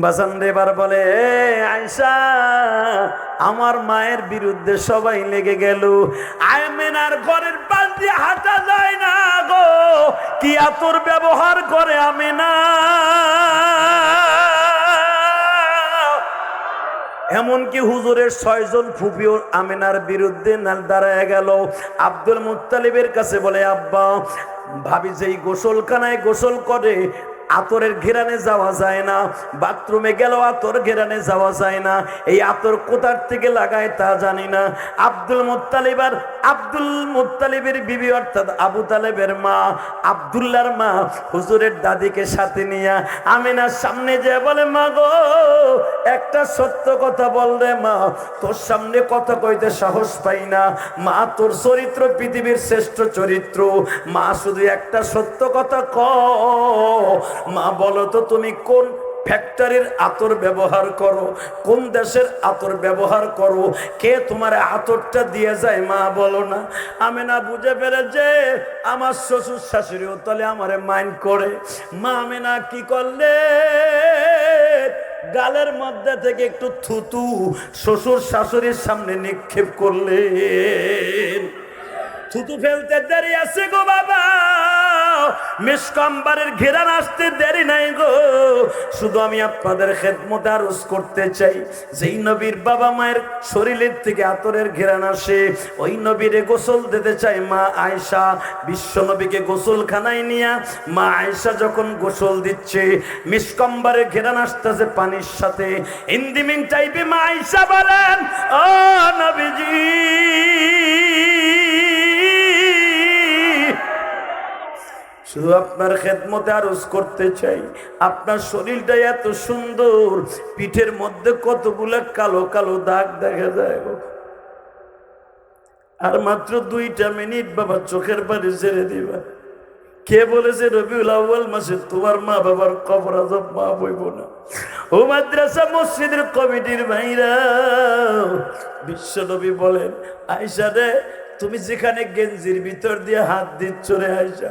বাসান এবার বলে "এ, আয়সা আমার মায়ের বিরুদ্ধে সবাই লেগে গেল। আয়মেনার ঘরের পাশ দিয়ে হাঁটা যায় না গো। কি আতর ব্যবহার করে আমেনা? এমনকি হুজুরের ছয়জন ফুপিও আমিনার বিরুদ্ধে দাঁড়ায় গেল। আব্দুল মুত্তালিবের কাছে বলে আব্বা ভাবি যেই গোসলখানায় গোসল করে আতরের ঘেরানে যাওয়া যায় না, বাথরুমে গেল আতর ঘেরানে যাওয়া যায় না, এই আতর কোথার থেকে লাগায় তা জানি না। আব্দুল মুত্তালিব আর আব্দুল মুত্তালিবের বিবি অর্থাৎ আবু তালেবের মা আব্দুল্লার মা হুজুরের দাদিকে সাথে নিয়ে আমিনার সামনে যে বলে, মা গো, একটা সত্য কথা বল রে মা, তোর সামনে কথা কইতে সাহস পাই না। মা, তোর চরিত্র পৃথিবীর শ্রেষ্ঠ চরিত্র। মা, শুধু একটা সত্য কথা ক মা, বলো তো তুমি কোন ফ্যাক্টরির আতর ব্যবহার করো? কোন দেশের আতর ব্যবহার করো? কে তোমার আতরটা দিয়ে যায়? মা, বলো না। আমি না বুঝে পেরেছে আমার শ্বশুর শাশুড়িও তাহলে আমারে মাইন্ড করে। মা আমি না কি করলে? গালের মধ্যে থেকে একটু থুতু শ্বশুর শাশুড়ির সামনে নিক্ষেপ করলেন। থুতু ফেলতে দেরি আছে গো বাবা। মিসকম্বারের ঘেরান আসতে দেরি নাই গো। শুধু আমি আপনাদের খেদমতে আরজ করতে চাই। যেই নবীর বাবা মায়ের শরীরের থেকে আতরের ঘেরান আসে, ওই নবীরে গোসল দিতে চাই মা আয়সা বিশ্ব নবীকে গোসলখানায় নিয়া মা আয়সা যখন গোসল দিচ্ছে মিসকম্বারের ঘেরান আসতেছে পানির সাথে। ইন্দিমিন টাইপে মা আয়সা বলেন, ও নবীজি শুধু আপনার খেদমতে আরজ করতে চাই। আপনার শরীরটা এত সুন্দর, পিঠের মধ্যে কতগুলো কালো কালো দাগ দেখা যায়। আর মাত্র দুইটা মিনিট বাবা চোখের পানি ছেড়ে দিবা। কে বলেছে রবিউল আউ্বাল মাসে তোমার মা বাবার কবর আজব মা বইব না? ও মাদ্রাসা মসজিদের কমিটির ভাইরা, বিশ্ব নবী বলেন, আয়সা রে, তুমি যেখানে গেঞ্জির ভিতর দিয়ে হাত দিচ্ছ রে আয়সা।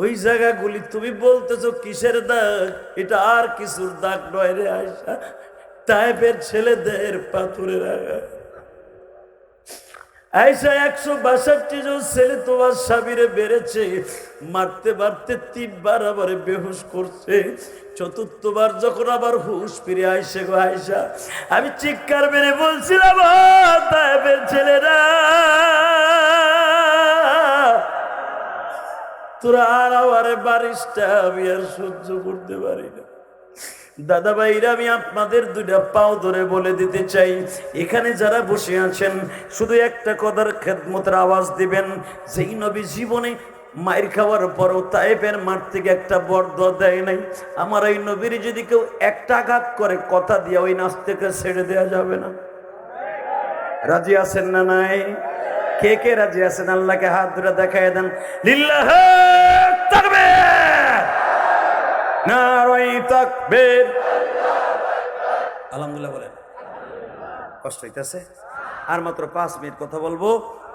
ওই জায়গাগুলি তুমি বলতেছো কিসের দাগ? এটা আর কিছুর দাগ নয় রে আয়সা। টাইপের ছেলেদের পাথরের আঘাত। আইসা একশো বাষট্টি জন ছেলে তোমার স্বামীরে বেড়েছে মারতে মারতে তিনবার আবার বেহুশ করছে। চতুর্থবার যখন আবার হুশ ফিরে আইসে গো আইসা আমি চিৎকার মেরে বলছিলাম "ও তাইবের ছেলেরা! তোরা আর আমারে বারিশটা আমি আর সহ্য করতে পারি না। দাদা ভাইরা, আমি আপনাদের দুইটা পাও ধরে বলে দিতে চাই। এখানে যারা বসে আছেন, শুধু একটা কথার খেদমতের আওয়াজ দিবেন। যেই নবী জীবনে মায়ের খাওয়ার পরও তাইপের মাঠ থেকে একটা বর্দ দেয় নাই। আমার এই নবীর যদি কেউ একটা আঘাত করে, কথা দিয়ে ওই নাচ থেকে ছেড়ে দেওয়া যাবে না। রাজি আছেন না নাই? কে কে রাজি আছেন? আল্লাহকে হাত ধরে দেখায় দেন। লিল্লাহ তাকবীর! নারাই তাকবীর! আলহামদুলিল্লাহ বলেন। কষ্ট হইতেছে? আর মাত্র পাঁচ মিনিট কথা বলব।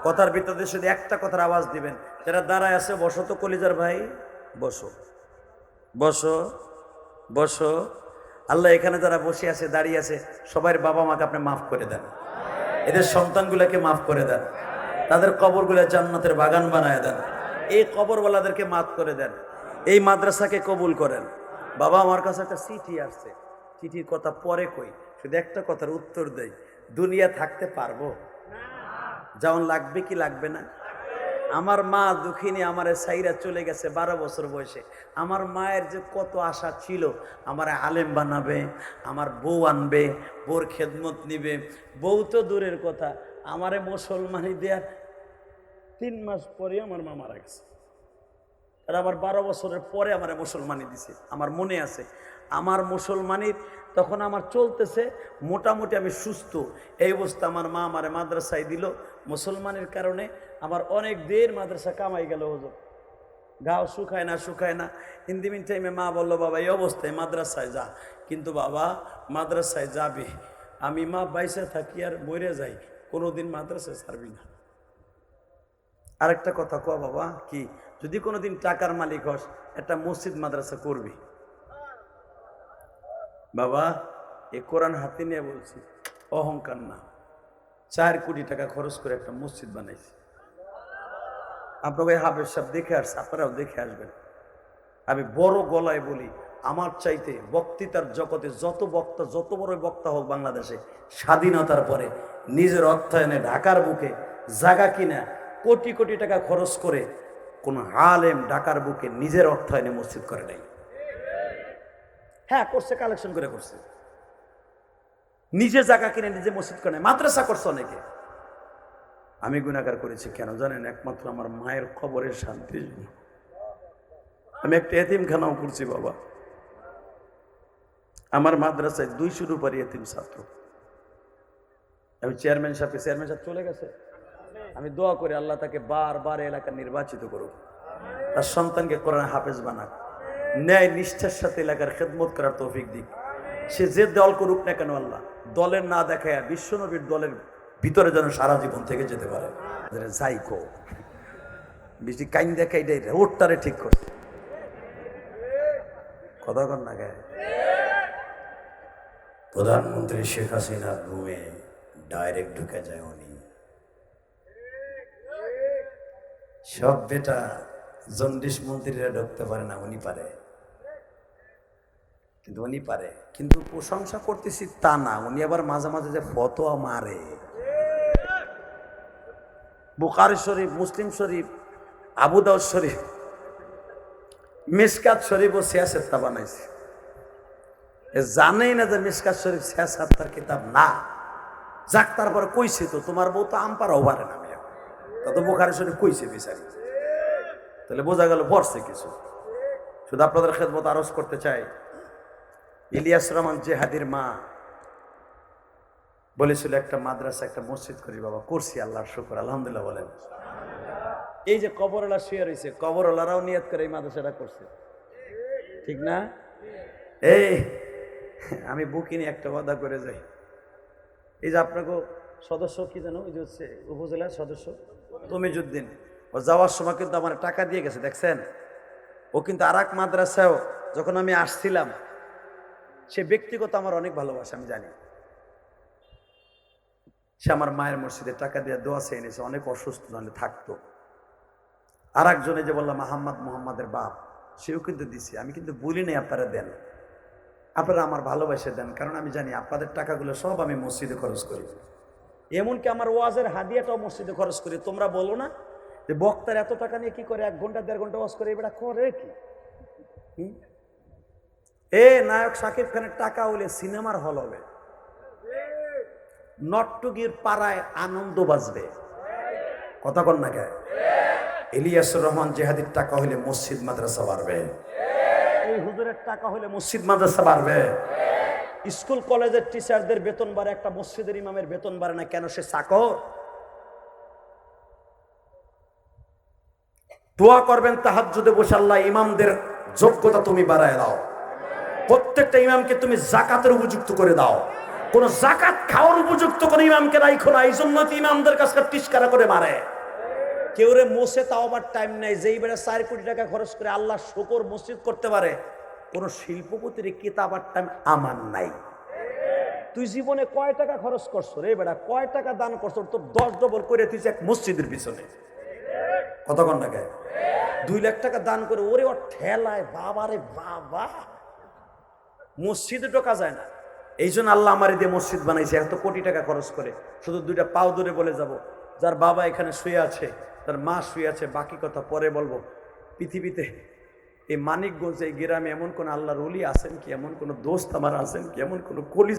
কথার ভিতরে শুধু একটা কথার আওয়াজ দিবেন। যারা দাঁড়ায় আছে বসো তো কলিজার ভাই। বসো। বসো। বসো। আল্লাহ এখানে যারা বসে আছে দাঁড়িয়ে আছে সবার বাবা মাকে আপনি মাফ করে দেন। এদের সন্তানগুলোকে মাফ করে দেন। তাদের কবরগুলো জান্নাতের বাগান বানায় দেন। এই কবরওয়ালাদেরকে মাত করে দেন। এই মাদ্রাসাকে কবুল করেন। বাবা আমার কাছে একটা চিঠি আসছে। চিঠির কথা পরে কই। শুধু একটা কথার উত্তর দেই। দুনিয়া থাকতে পারব? যেমন লাগবে কি লাগবে না? আমার মা দুঃখিনী আমার সাইরা চলে গেছে বারো বছর বয়সে। আমার মায়ের যে কত আশা ছিল, আমার আলেম বানাবে, আমার বউ আনবে, বউর খেদমত নিবে। বউ তো দূরের কথা। আমারে মুসলমানি দেয়ার তিন মাস পরে আমার মা মারা গেছে। আর আমার বারো বছরের পরে আমার মুসলমানি দিছে। আমার মনে আছে, আমার মুসলমানির তখন আমার চলতেছে, মোটামুটি আমি সুস্থ। এই অবস্থা আমার মা আমার মাদ্রাসায় দিল। মুসলমানের কারণে আমার অনেক দের মাদ্রাসা কামাই গেল হুজুর। গাও শুকায় না শুকায় না। ইন দি মিন টাইমে মা বলল, বাবা, এই অবস্থায় মাদ্রাসায় যা। কিন্তু বাবা, মাদ্রাসায় যাবে? আমি মা বাইসে থাকি আর মরে যাই। কোনোদিন মাদ্রাসায় ছাড়বি না। আরেকটা কথা কো বাবা, কি? যদি কোনোদিন টাকার মালিক হস, একটা মসজিদ মাদ্রাসা করবি। বাবা, এ কোরআন হাতে নিয়ে বলছি, অহংকার না। চার কোটি টাকা খরচ করে একটা মসজিদ বানাইছি। আপনাকে হাফেজ সাহেব দেখে আসছে, আপনারাও দেখে আসবেন। আমি বড় গলায় বলি, আমার চাইতে বক্তৃতার জগতে যত বক্তা, যত বড় বক্তা হোক বাংলাদেশে, স্বাধীনতার পরে নিজের অর্থায়নে ঢাকার বুকে জায়গা কিনা কোটি কোটি টাকা খরচ করে কোন আলেম ঢাকার বুকে নিজের অর্থায়নে মসজিদ করে নাই। হ্যাঁ করছে কালেকশন করে করছে। নিজে জায়গা কিনে নিজে মসজিদ করে মাদ্রাসা করছে অনেকে। আমি গুণাগার করেছি কেন জানেন? একমাত্র আমার মায়ের খবরের শান্তির জন্য। আমি একটা এতিমখানাও করছি, বাবা। আমার মাদ্রাসায় দুইশো উপরে এতিম ছাত্র। আমি চেয়ারম্যান সাহেবকে চেয়ারম্যান সাহেব চলে গেছে। আমি দোয়া করি আল্লাহ তাকে বারবার এলাকা নির্বাচিত করুক। তার সন্তানকে কোরআন হাফেজ বানাক। ন্যায় নিষ্ঠার সাথে এলাকার খেদমত করার তৌফিক দিক। সে যে দল করুক না কেন আল্লাহ, দলের না দেখায় বিশ্বনবীর দলের ভিতরে যেন সারা জীবন থেকে যেতে পারে। যাই কো বেশি কাইন দেখাই দেয়, রোডটারে ঠিক করছে। কথা কর না গায়ে প্রধানমন্ত্রী শেখ হাসিনার রুমে ডাইরেক্ট ঢুকে যায় উনি। সব বেটা জন্ডিস মন্ত্রীরা ঢুকতে পারে না, উনি পারে। কিন্তু উনি পারে। কিন্তু প্রশংসা করতেছি তা না, উনি আবার মাঝে মাঝে যে ফতোয়া মারে। বুখারি শরীফ, মুসলিম শরীফ আবুদাউদ শরীফ, মিসকাত শরীফ ও সিয়াসেত্তা বানাইছে জানেই না যে মিসকাত শরীফ সিয়াসাত্তার কিতাব না। যাক, তারপরে কইছে তো, তোমার বউ তো আম পারাও পারে না মেয়ে। তত বুখারি শুনে কইছে বিচারি। তাহলে বোঝা গেল পড়ছে কিছু। শুধু আপনাদের খেদমত আরজ করতে চাই। ইলিয়াস রহমান জেহাদির মা বলেছিল, একটা মাদ্রাসা, একটা মসজিদ করি বাবা, করছি আল্লাহর শুকর, আলহামদুলিল্লাহ বলেন। এই যে কবরওয়ালা শুয়ে রয়েছে কবরওয়ালারাও নিয়ত করে এই মাদ্রাসাটা করছে। ঠিক না? এই, আমি বুকিনি, একটা ওয়াদা করে যাই। এই যে আপনাকে সদস্য কি জানো ওই যে হচ্ছে উপজেলার সদস্য, তমিজুদ্দিন। ও যাওয়ার সময় কিন্তু আমার টাকা দিয়ে গেছে, দেখছেন? ও কিন্তু আর এক মাদ্রাসায়ও যখন আমি আসছিলাম, সে ব্যক্তিগত আমার অনেক ভালোবাসে, আমি জানি। সে আমার মায়ের মসজিদে টাকা দিয়ে দোয়া চেয়ে এনেছে অনেক অসুস্থ, নাহলে থাকতো। আর একজনে যে বললাম, আহম্মদ মোহাম্মদের বাপ, সেও কিন্তু দিছে। আমি কিন্তু বলি নাই, আপনারা দেন। আপনারা আমার ভালোবাসে দেন, কারণ আমি জানি আপনাদের টাকাগুলো সব আমি মসজিদে খরচ করি। এমনকি আমার ওয়াজের হাদিয়াটাও মসজিদে খরচ করি, তোমরা বলো না? যে বক্তার এত টাকা নিয়ে কি করে এক ঘণ্টা, দেড় ঘণ্টা ওয়াজ করে, এবার করে কি? এ নায়ক শাকিব খানের টাকা হলে সিনেমার হল হবে। নট্টগির পাড়ায় আনন্দ বাজবে। কথা কন না কে? ইলিয়াসুর রহমান জেহাদির টাকা হলে মসজিদ, মাদ্রাসা বাড়বে। এই হুজুরের টাকা হলে মসজিদ, মাদ্রাসা বাড়বে। স্কুল, কলেজের টিচারদের বেতন বাড়ে, একটা মসজিদের ইমামের বেতন বাড়ে না, কেন সে চাকর? দোয়া করবেন তাহাজ্জুদে বসে আল্লাহ ইমামদের যোগ্যতা তুমি বাড়ায় দাও। প্রত্যেকটা ইমামকে তুমি জাকাতের উপযুক্ত করে দাও। কোন জাকাত খাওয়ার উপযুক্ত কোন ইমামকে রাইখো না এই জন্য ইমামদের কাছে টিস্কারা করে মারে। কেউ রে মোসে তাও আবার টাইম নেই, যেই বেড়া চার কোটি টাকা খরচ করে আল্লাহ শকর মসজিদ করতে পারে, কোন শিল্পপতির কিতাবার টাইম আমার নাই। তুই জীবনে কয় টাকা খরচ করছ রে বেড়া? কয় টাকা দান করছ? তোর দশ ডবল করে তুই এক মসজিদের পিছনে। কতক্ষণ লাগে দুই লাখ টাকা দান করে ওরে ওর ঠেলায় বাবা রে বাবা। মসজিদে ঢোকা যায় না। এই জন্য আল্লাহ আমার দিয়ে মসজিদ বানাইছে, এত কোটি টাকা খরচ করে। শুধু দুইটা পাও দূরে বলে যাব যার বাবা এখানে শুয়ে আছে, তার মা শুয়ে আছে, বাকি কথা পরে বলব। পৃথিবীতে এই মানিকগঞ্জ এই গ্রামে এমন কোনো আল্লাহর অলি আছেন কি? এমন কোনো দোস্ত আমার আছেন কি? এমন কোনো কলি